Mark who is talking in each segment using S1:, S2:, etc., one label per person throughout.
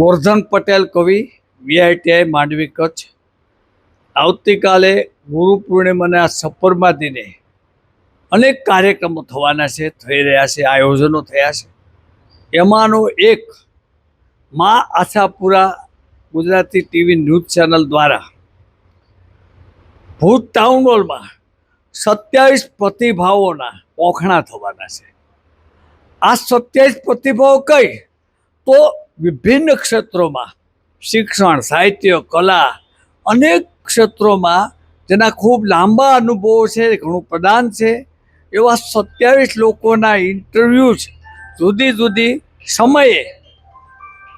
S1: ગોરધન પટેલ કવિ, વીઆઈટીઆઈ માંડવી કચ્છ. આવતીકાલે ગુરુ પૂર્ણિમાના સપરમાં દિને અનેક કાર્યક્રમો થવાના છે, થઈ રહ્યા છે, આયોજનો થયા છે. એમાંનો એક Maa Ashapura Gujarati TV news channel દ્વારા ભુજ ટાઉન હોલમાં સત્યાવીસ પ્રતિભાવોના ઓખણા થવાના છે. આ સત્યાવીસ પ્રતિભાવો કઈ? તો વિભિન્ન ક્ષેત્રોમાં શિક્ષણ, સાહિત્ય, કલા અનેક ક્ષેત્રોમાં જેના ખૂબ લાંબા અનુભવો છે, ઘણું પ્રદાન છે, એવા સત્યાવીસ લોકોના ઇન્ટરવ્યૂઝ જુદી જુદી સમયે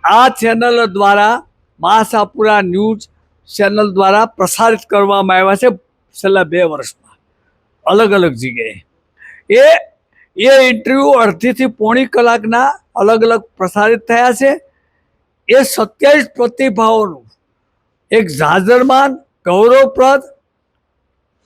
S1: આ ચેનલ દ્વારા માસાપુરા ન્યૂઝ ચેનલ દ્વારા પ્રસારિત કરવામાં આવ્યા છે છેલ્લા બે વર્ષમાં. અલગ અલગ જગ્યાએ. એ એ ઇન્ટરવ્યૂ અડધીથી પોણી કલાકના અલગ અલગ પ્રસારિત થયા છે. એ સત્યાવીસ પ્રતિભાઓનું. એક ઝાઝરમાન, ગૌરવપ્રદ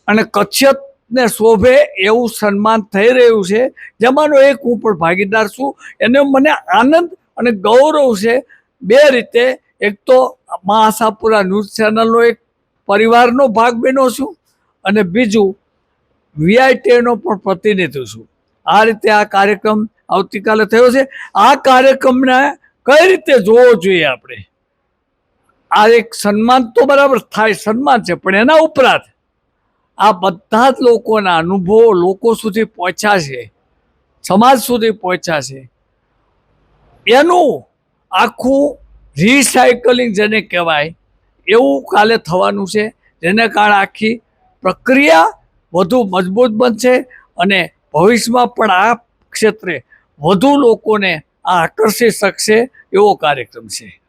S1: અને કચ્છિયતને શોભે એવું સન્માન થઈ રહ્યું છે. જેમાંનો એક હું પણ ભાગીદાર છું. એને મને આનંદ અને ગૌરવ છે બે રીતે. એક તો મા આશાપુરા ન્યૂઝ ચેનલનો એક પરિવારનો ભાગ બન્યો છું અને બીજું વીઆઈટીનો પણ પ્રતિનિધિ છું. આ રીતે આ કાર્યક્રમ આવતીકાલે થયો છે. આ કાર્યક્રમને કઈ રીતે જોવો જોઈએ આપણે? આ એક સન્માન તો બરાબર થાય, સન્માન છે, પણ એના ઉપરાંત આ બધા જ લોકોના અનુભવો લોકો સુધી પહોંચ્યા છે, સમાજ સુધી પહોંચ્યા છે. એનું આખું રિસાયકલિંગ જેને કહેવાય, એવું કાલે થવાનું છે, જેને કારણે આખી પ્રક્રિયા વધુ મજબૂત બનશે અને ભવિષ્યમાં પણ આ ક્ષેત્રે વધુ લોકોને આ આકર્ષી શકશે એવો કાર્યક્રમ છે.